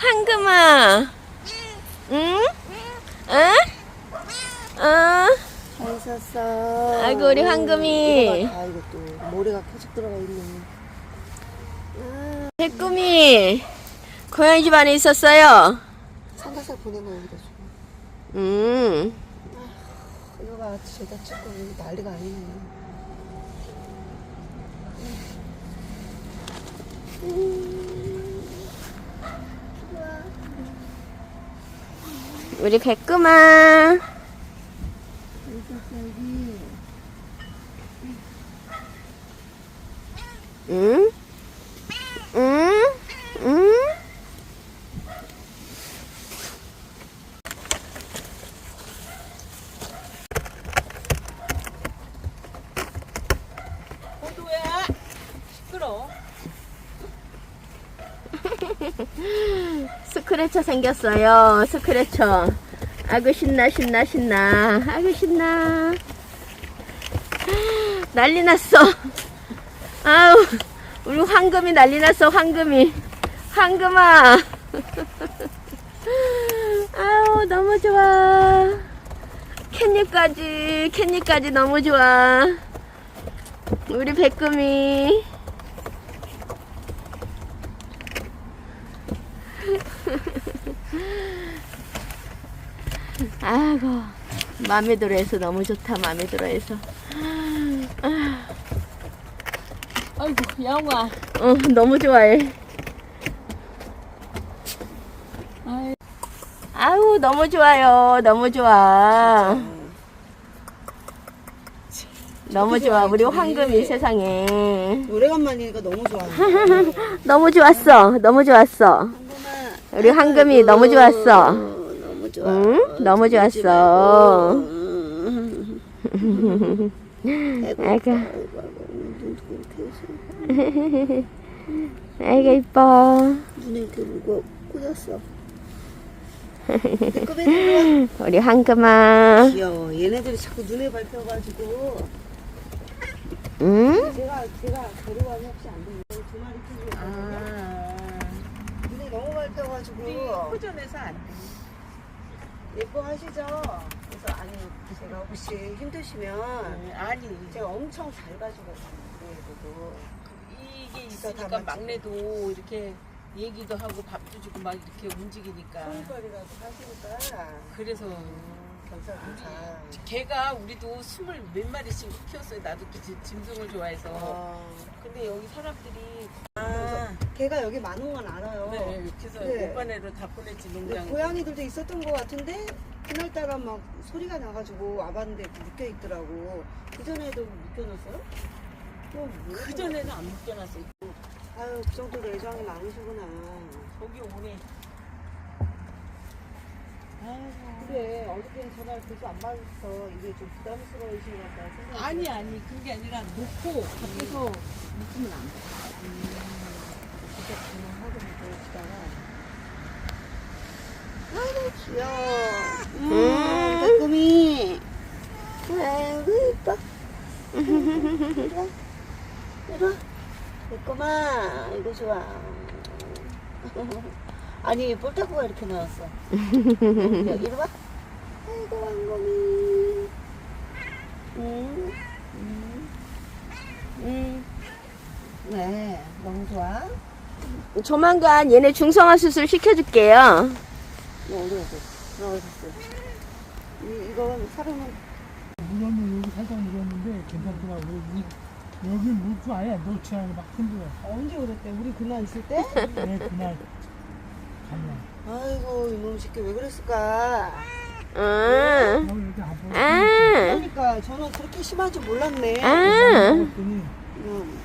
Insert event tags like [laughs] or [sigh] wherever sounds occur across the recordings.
황금아. 응? 응? 응? 잘 있었어. 아이고, 우리 황금이. 아 이것도 모래가 계속 들어가 있네. 아, 백금이 고양이 집 안에 있었어요. 삼겹살 보내고 여기다 줘. 음. 이거 봐, 죄다 찍고 여기 난리가 아니네. 우리 백금아. 응? 응? 응? 호두야 시끄러. 스크래쳐 생겼어요. 스크래쳐. 아구 신나 신나 신나. 아구 신나. 난리 났어. 아우 우리 황금이 난리 났어. 황금이. 황금아. 아우 너무 좋아. 캣잎까지 캣잎까지 너무 좋아. 우리 백금이. 아이고 마음에 들어 해서 너무 좋다 마음에 들어 해서 아이고 양아. 어 너무 좋아해 아이. 아우 너무 좋아요 너무 좋아 너무 좋아 우리 황금이 세상에 오래간만이니까 너무 좋아. [laughs] 너무 좋았어 너무 좋았어. 우리 황금이 너무 좋았어 어, 너무 좋아. 응 너무 좋았어 음. 아이고 아이고, 이뻐 눈에 이렇게 물고 [laughs] 들어와. 우리 황금아 귀여워. 얘네들이 자꾸 눈에 밟혀가지고. 응? 제가, 제가 데려가면 혹시 안 돼요? 두 마리 키우고 있 눈에 너무 밟혀가지고. 우리 호전에서 안 돼. 예뻐하시죠? 그래서 아니 제가 혹시 힘드시면 네, 아니 제가 엄청 잘 가지고 그래도 이게 있으니까. 막내도 이렇게 얘기도 하고 밥도 주고 막 이렇게 움직이니까 소일거리라도 하시니까 그래서 괜찮다. 걔가 우리도 스물 몇 마리씩 키웠어요. 나도 그 지- 짐승을 좋아해서. 어. 근데 여기 사람들이 아, 걔가 여기 많은 건 알아요. 네, 그래서 네. 오빠네로 다 보냈지 근데 농장. 고양이들도 있었던 것 같은데 그날따라 막 소리가 나가지고 와봤는데 묶여 있더라고. 그 전에도 묶여놨어요? 또그 전에는 안 묶여놨어요. 아유 그 정도로 애정이 많으시구나. 거기 오네. 아이고. 그래 어저께는 전화를 계속 안 받았어. 이게 좀 부담스러우신 것 같다 생각이 아니 아니 그게 아니라 놓고 밖에서 묶으면 안 돼. 진짜 그만하고 먹고 있다가. 아이고 귀여워. 음. 백금이. 아이고 이뻐. 이리 와. 이리 와. 백금아 이거 좋아. [laughs] 아니 볼타쿠가 이렇게 나왔어. 이리 와. 아이고 왕곰이. 음. 음. 네 너무 좋아 조만간 얘네 중성화 수술 시켜줄게요. 네, 어디 갔어? 들어가셨어요. 이, 이건 사람은 물었는 여기 살짝 물었는데 괜찮더라고. 물, 여기 물고 아예 놓지 않고 막 흔들어. 언제 그랬대? 우리 그날 있을 때? 내 그날 가면. 아이고, 이놈 새끼 왜 그랬을까? 응. 여기 이렇게 안 보고. 아, 그러니까 저는 그렇게 심한 줄 몰랐네. 아. 먹었더니 음,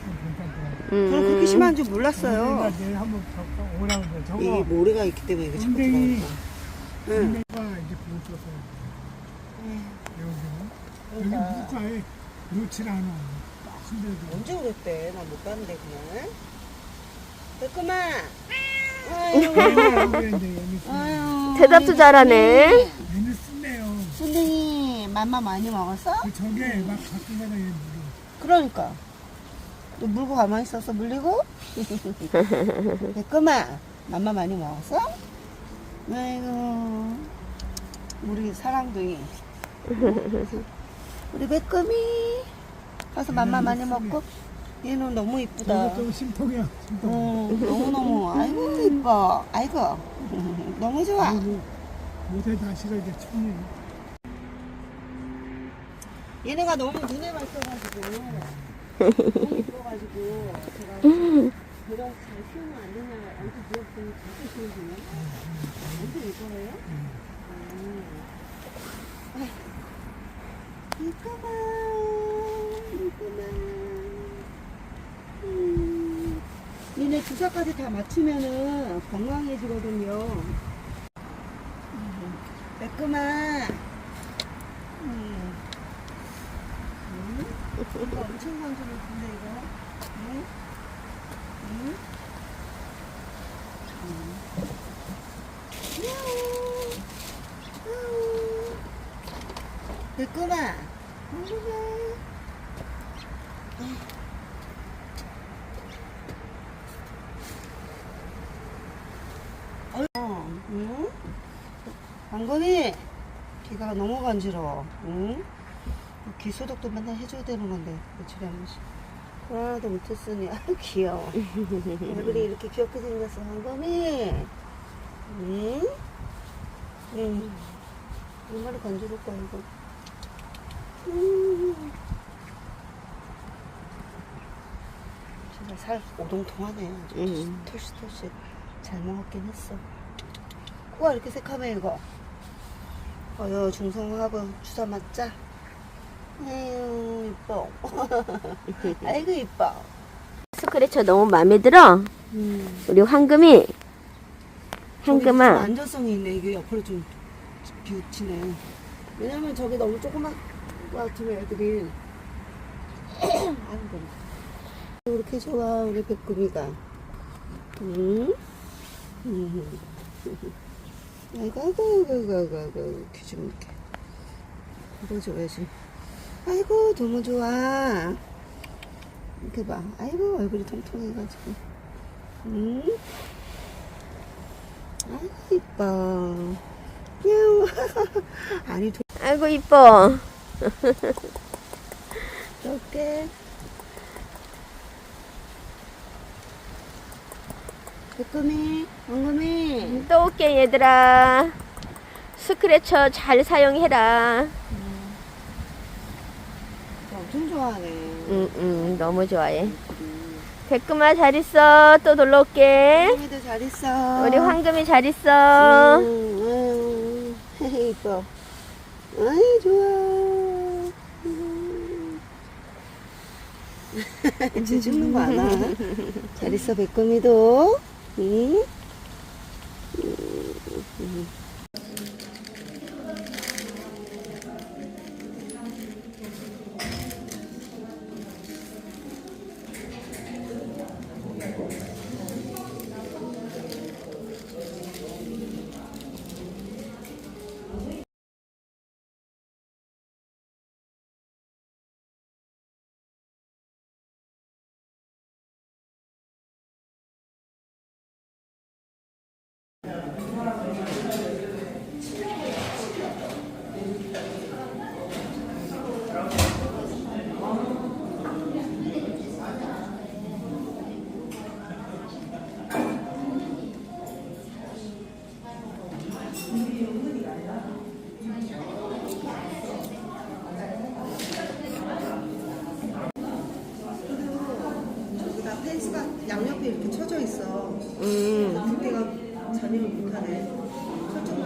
괜찮더라고. 저는 음. 그렇게 심한 줄 몰랐어요. 한번 오라고. 저거 이 모래가 있기 때문에 이게 자꾸 엉덩이. 들어가니까. 응. 이제. 여기 그러니까 놓질 않아. 언제 그랬대? 나 못 봤는데. 아유. 그랬는데 여기 쓰- 아유. 대답도 잘하네. 얘는 쓴대요. 선생님 맘마 많이 먹었어? 그 저게 막 가끔 가다 얘 물어. 그러니까 너 물고 가만히 있었어 물리고? [laughs] 백금아 맘마 많이 먹었어? 아이고 우리 사랑둥이 우리 매끄미 가서 맘마 많이 먹고 얘는 너무 이쁘다 좀 심통이야. 심통. 어, 너무너무 아이고 이뻐 아이고 [laughs] 너무 좋아 요새 날씨가 이제 춥네. 얘네가 너무 눈에 밝혀가지고 이뻐가지고 제가 제가 잘 키우면 안 되냐 완전 부럽더니 자꾸 키우시네 완전 이뻐해요? 음. 이뻐봐 이뻐봐 음. 니네 주사까지 다 맞추면은 건강해지거든요 음. 매끄마 음. 음? 이거 엄청 건조해진데 이거 응? 응? 음. 매끄마 매끄마 어, 응? 방금이 귀가 너무 간지러워. 응? 귀 소독도 맨날 해줘야 되는 건데 며칠에 한 번씩. 하나도 못했으니 아 귀여워. 얼굴이 이렇게 귀엽게 생겼어 방금이. 응? 응. 얼마나 간지러울 거야 이거. 음. 진짜 살 오동통하네. 아주 응. 털씨털씨 잘 먹었긴 했어. 코가 이렇게 새카매 이거. 어여 중성하고 주사 맞자. 아유 이뻐. 아이고 이뻐. 스크래쳐 너무 마음에 들어? 우리 황금이 저기 좀 황금아 안전성이 있네. 이게 옆으로 좀 비웃치네. 왜냐면 저기 너무 조그만 것 같으면 애들이 아이고 왜 이렇게 좋아 우리 백금이가. 응? 응. 아이고 아이고 아이고 아이고 아이고 아이고 귀좀 이렇게 물어줘야지. 아이고 너무 좋아. 이렇게 봐. 아이고 얼굴이 통통해가지고. 응? 아이고 이뻐. 야옹. [laughs] 아니 도- 아이고 이뻐 이렇게. 백금이, 엉금이. 또 올게 얘들아 스크래쳐 잘 사용해라 엄청 좋아하네. 응 응 너무 좋아해 백금아 잘 있어 또 놀러 올게 엉금이도 잘 있어. 우리 황금이 잘 있어 응, 응. [laughs] 이뻐. 아이 좋아. 음. [laughs] 이제 죽는 거 아나? 잘 있어 백금이도. 응? 이렇게 쳐져 있어. 음. 그때가 전혀 못하네. 철저히